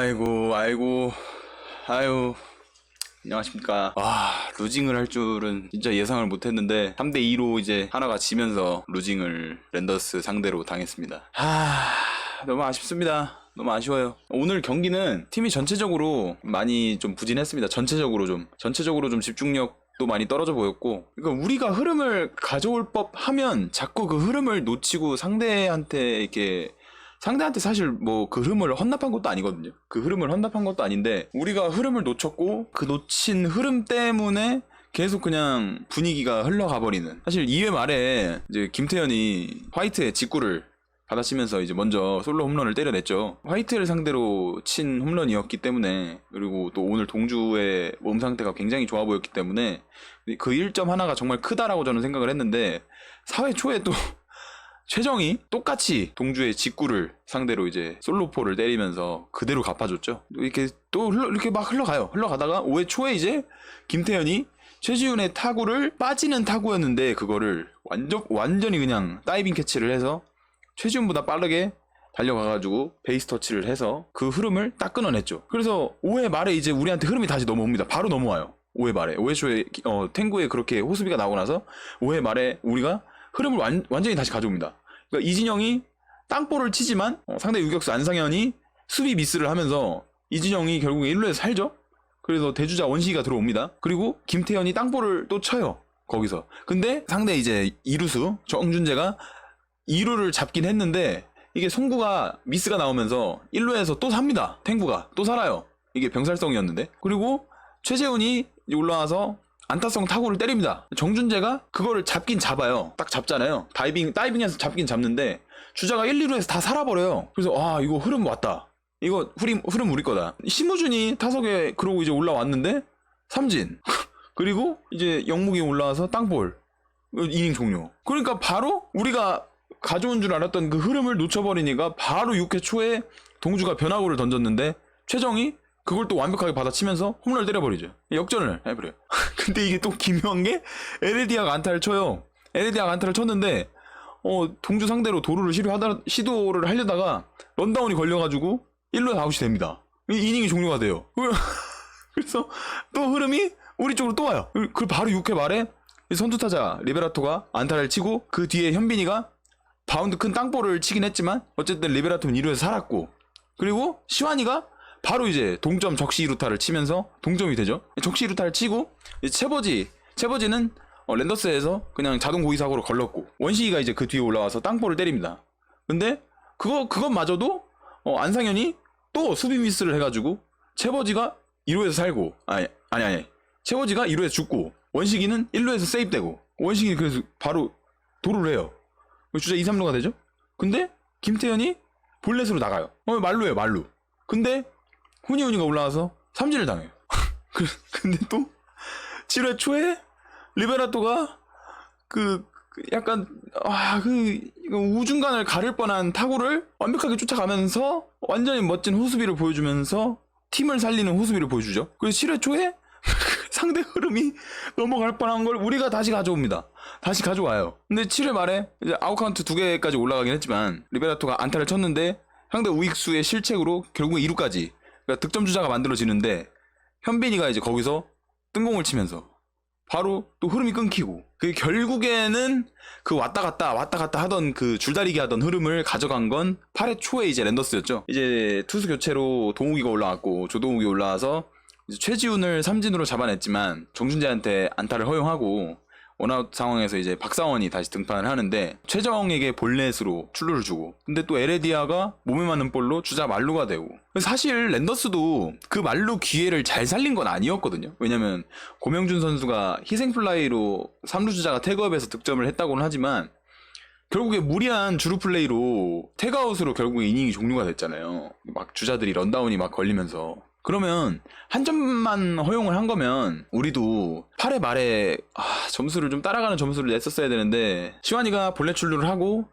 아이고, 아이고, 아유. 안녕하십니까. 와, 루징을 할 줄은 진짜 예상을 못 했는데, 3대2로 이제 하나가 지면서 루징을 랜더스 상대로 당했습니다. 하, 너무 아쉽습니다. 너무 아쉬워요. 오늘 경기는 팀이 전체적으로 많이 좀 부진했습니다. 전체적으로 좀. 전체적으로 좀 집중력도 많이 떨어져 보였고, 그러니까 우리가 흐름을 가져올 법 하면 자꾸 그 흐름을 놓치고 상대한테 이렇게 상대한테 사실 뭐 그 흐름을 헌납한 것도 아니거든요. 그 흐름을 헌납한 것도 아닌데 우리가 흐름을 놓쳤고 그 놓친 흐름 때문에 계속 그냥 분위기가 흘러가 버리는. 사실 2회 말에 이제 김태현이 화이트의 직구를 받아치면서 이제 먼저 솔로 홈런을 때려냈죠. 화이트를 상대로 친 홈런이었기 때문에 그리고 또 오늘 동주의 몸 상태가 굉장히 좋아 보였기 때문에 그 1점 하나가 정말 크다라고 저는 생각을 했는데 4회 초에 또 최정이 똑같이 동주의 직구를 상대로 이제 솔로포를 때리면서 그대로 갚아줬죠. 이렇게 또 흘러, 이렇게 막 흘러가요. 흘러가다가 5회 초에 이제 김태현이 최지훈의 타구를 빠지는 타구였는데 그거를 완전 완전히 그냥 다이빙 캐치를 해서 최지훈보다 빠르게 달려가가지고 베이스 터치를 해서 그 흐름을 딱 끊어냈죠. 그래서 5회 말에 이제 우리한테 흐름이 다시 넘어옵니다. 바로 넘어와요. 5회 말에 5회 초에 어, 탱구에 그렇게 호수비가 나오고 나서 5회 말에 우리가 흐름을 완, 완전히 다시 가져옵니다. 그러니까 이진영이 땅볼을 치지만 어, 상대 유격수 안상현이 수비 미스를 하면서 이진영이 결국에 1루에서 살죠. 그래서 대주자 원시기가 들어옵니다. 그리고 김태현이 땅볼을 또 쳐요. 거기서. 근데 상대 이제 이루수 정준재가 2루를 잡긴 했는데 이게 송구가 미스가 나오면서 1루에서 또 삽니다. 탱구가 또 살아요. 이게 병살성이었는데. 그리고 최재훈이 올라와서 안타성 타구를 때립니다. 정준재가 그거를 잡긴 잡아요. 딱 잡잖아요. 다이빙, 다이빙해서 잡긴 잡는데 주자가 1, 2루에서 다 살아버려요. 그래서 아 이거 흐름 왔다. 이거 흐름, 흐름 우리 거다. 심우준이 타석에 그러고 이제 올라왔는데 삼진. 그리고 이제 영묵이 올라와서 땅볼. 이닝 종료. 그러니까 바로 우리가 가져온 줄 알았던 그 흐름을 놓쳐버리니까 바로 6회 초에 동주가 변화구를 던졌는데 최정이 그걸 또 완벽하게 받아치면서 홈런을 때려버리죠. 역전을 해버려요. 근데 이게 또 기묘한 게 에레디아가 안타를 쳐요. 에레디아가 안타를 쳤는데 어 동주 상대로 도루를 시도하다, 시도를 하려다가 런다운이 걸려가지고 1루에 아웃이 됩니다. 이 이닝이 종료가 돼요. 그래서 또 흐름이 우리 쪽으로 또 와요. 그 바로 6회 말에 이 선두타자 리베라토가 안타를 치고 그 뒤에 현빈이가 바운드 큰 땅볼을 치긴 했지만 어쨌든 리베라토는 2루에서 살았고 그리고 시완이가 바로 이제 동점 적시 2루타를 치면서 동점이 되죠. 적시 2루타를 치고 채버지 채버지는 어, 랜더스에서 그냥 자동 고의 사고로 걸렀고 원시기가 이제 그 뒤에 올라와서 땅볼을 때립니다. 근데 그거 그것마저도 어, 안상현이 또 수비 미스를 해가지고 채버지가 2루에서 살고 아니 아니 아니 채버지가 2루에서 죽고 원식이는 1루에서 세입되고 원식이 그래서 바로 도루를 해요. 주자 2, 3루가 되죠? 근데 김태현이 볼넷으로 나가요. 어, 말루예요, 말루. 근데 훈이훈이가 올라와서 삼진을 당해요. 그- 근데 또 7회 초에 리베라토가 그, 그 약간 아그 우중간을 가릴 뻔한 타구를 완벽하게 쫓아가면서 완전히 멋진 호수비를 보여주면서 팀을 살리는 호수비를 보여주죠. 그래서 7회 초에 상대 흐름이 넘어갈 뻔한 걸 우리가 다시 가져옵니다. 다시 가져와요. 근데 7회 말에 이제 아웃카운트 두 개까지 올라가긴 했지만 리베라토가 안타를 쳤는데 상대 우익수의 실책으로 결국에 2루까지 그러니까 득점 주자가 만들어지는데 현빈이가 이제 거기서 뜬공을 치면서 바로 또 흐름이 끊기고 그 결국에는 그 왔다 갔다 왔다 갔다 하던 그 줄다리기 하던 흐름을 가져간 건 8회 초에 이제 랜더스였죠. 이제 투수 교체로 동욱이가 올라왔고 조동욱이 올라와서 최지훈을 삼진으로 잡아냈지만 정준재한테 안타를 허용하고 원아웃 상황에서 이제 박상원이 다시 등판을 하는데 최정에게 볼넷으로 출루를 주고 근데 또 에레디아가 몸에 맞는 볼로 주자 말루가 되고. 사실 랜더스도 그 말루 기회를 잘 살린 건 아니었거든요. 왜냐면 고명준 선수가 희생플라이로 3루 주자가 태그업에서 득점을 했다고는 하지만 결국에 무리한 주루 플레이로 태그아웃으로 결국에 이닝이 종료가 됐잖아요. 막 주자들이 런다운이 막 걸리면서 그러면 한 점만 허용을 한 거면 우리도 8회 말에 아, 점수를 좀 따라가는 점수를 냈었어야 되는데 시완이가 볼넷 출루를 하고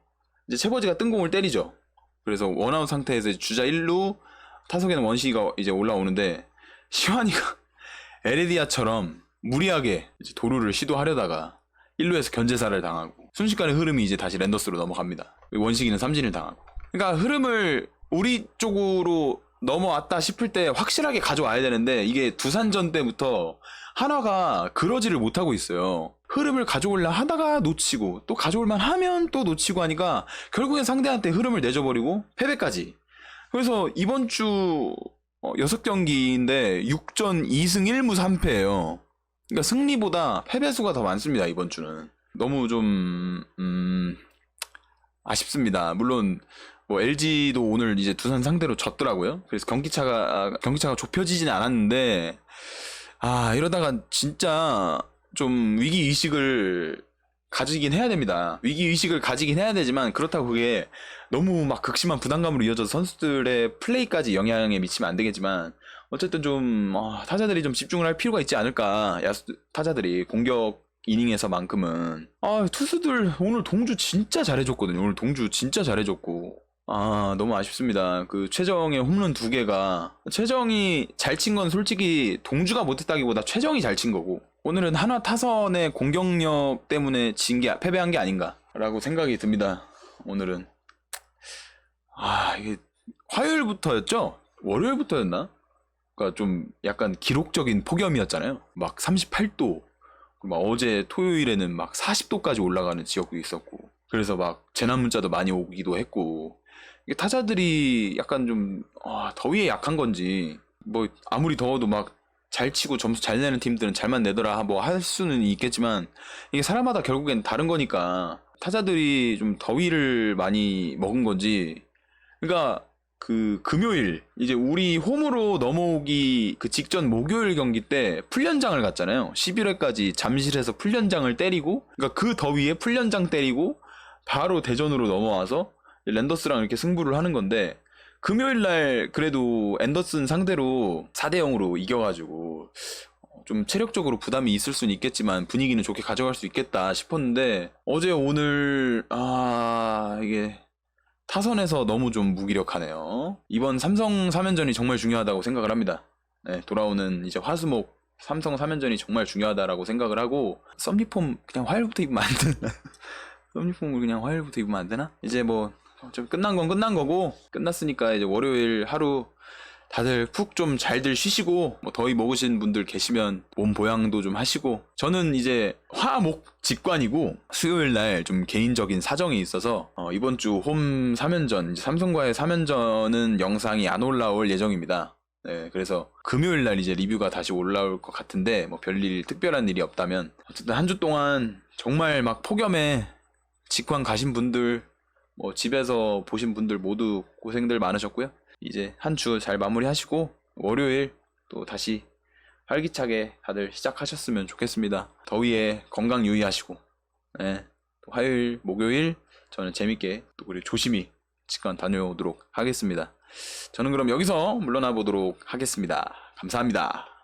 이제 채버지가 뜬공을 때리죠. 그래서 원아웃 상태에서 주자 1루 타석에는 원시가 이제 올라오는데 시완이가 에레디아처럼 무리하게 도루를 시도하려다가 1루에서 견제사를 당하고 순식간에 흐름이 이제 다시 랜더스로 넘어갑니다. 원식이는 삼진을 당하고. 그러니까 흐름을 우리 쪽으로 넘어왔다 싶을 때 확실하게 가져와야 되는데 이게 두산전 때부터 한화가 그러지를 못하고 있어요. 흐름을 가져올려 하다가 놓치고 또 가져올만 하면 또 놓치고 하니까 결국엔 상대한테 흐름을 내줘버리고 패배까지. 그래서 이번 주 어, 6경기인데 6전 2승 1무 3패예요. 그러니까 승리보다 패배 수가 더 많습니다, 이번 주는. 너무 좀 음, 아쉽습니다. 물론 뭐 LG도 오늘 이제 두산 상대로 졌더라고요. 그래서 경기차가 아, 경기차가 좁혀지진 않았는데 아 이러다가 진짜 좀 위기 의식을 가지긴 해야 됩니다. 위기 의식을 가지긴 해야 되지만 그렇다고 그게 너무 막 극심한 부담감으로 이어져서 선수들의 플레이까지 영향에 미치면 안 되겠지만 어쨌든 좀 아, 타자들이 좀 집중을 할 필요가 있지 않을까 야수 타자들이 공격 이닝에서만큼은 아 투수들 오늘 동주 진짜 잘해줬거든요. 오늘 동주 진짜 잘해줬고 아 너무 아쉽습니다. 그 최정의 홈런 두 개가 최정이 잘 친 건 솔직히 동주가 못했다기보다 최정이 잘 친 거고 오늘은 한화 타선의 공격력 때문에 진 게 패배한 게 아닌가라고 생각이 듭니다. 오늘은 아 이게 화요일부터였죠? 월요일부터였나? 그러니까 좀 약간 기록적인 폭염이었잖아요. 막 38도 막 어제 토요일에는 막 40도까지 올라가는 지역도 있었고 그래서 막 재난 문자도 많이 오기도 했고 타자들이 약간 좀 아, 더위에 약한 건지 뭐 아무리 더워도 막 잘 치고 점수 잘 내는 팀들은 잘만 내더라 뭐 할 수는 있겠지만 이게 사람마다 결국엔 다른 거니까 타자들이 좀 더위를 많이 먹은 건지 그러니까 그 금요일 이제 우리 홈으로 넘어오기 그 직전 목요일 경기 때 풀연장을 갔잖아요. 11회까지 잠실에서 풀연장을 때리고 그러니까 그 더위에 풀연장 때리고 바로 대전으로 넘어와서 랜더스랑 이렇게 승부를 하는 건데 금요일 날 그래도 앤더슨 상대로 4대 0으로 이겨가지고 어, 좀 체력적으로 부담이 있을 수는 있겠지만 분위기는 좋게 가져갈 수 있겠다 싶었는데 어제 오늘 아 이게 타선에서 너무 좀 무기력하네요. 이번 삼성 3연전이 정말 중요하다고 생각을 합니다. 네, 돌아오는 이제 화수목 삼성 3연전이 정말 중요하다라고 생각을 하고 썸니폼 그냥 화요일부터 입으면 안 되나? 썸니폼을 그냥 화요일부터 입으면 안 되나? 이제 뭐 어차피 끝난 건 끝난 거고 끝났으니까 이제 월요일 하루 다들 푹 좀 잘들 쉬시고 뭐 더위 먹으신 분들 계시면 몸 보양도 좀 하시고 저는 이제 화목 직관이고 수요일 날 좀 개인적인 사정이 있어서 어, 이번 주 홈 3연전 이제 삼성과의 3연전은 영상이 안 올라올 예정입니다. 네, 그래서 금요일 날 이제 리뷰가 다시 올라올 것 같은데 뭐 별일 특별한 일이 없다면 어쨌든 한 주 동안 정말 막 폭염에 직관 가신 분들 뭐 집에서 보신 분들 모두 고생들 많으셨고요. 이제 한 주 잘 마무리하시고 월요일 또 다시 활기차게 다들 시작하셨으면 좋겠습니다. 더위에 건강 유의하시고 네, 또 화요일, 목요일 저는 재밌게 또 우리 조심히 직관 다녀오도록 하겠습니다. 저는 그럼 여기서 물러나 보도록 하겠습니다. 감사합니다.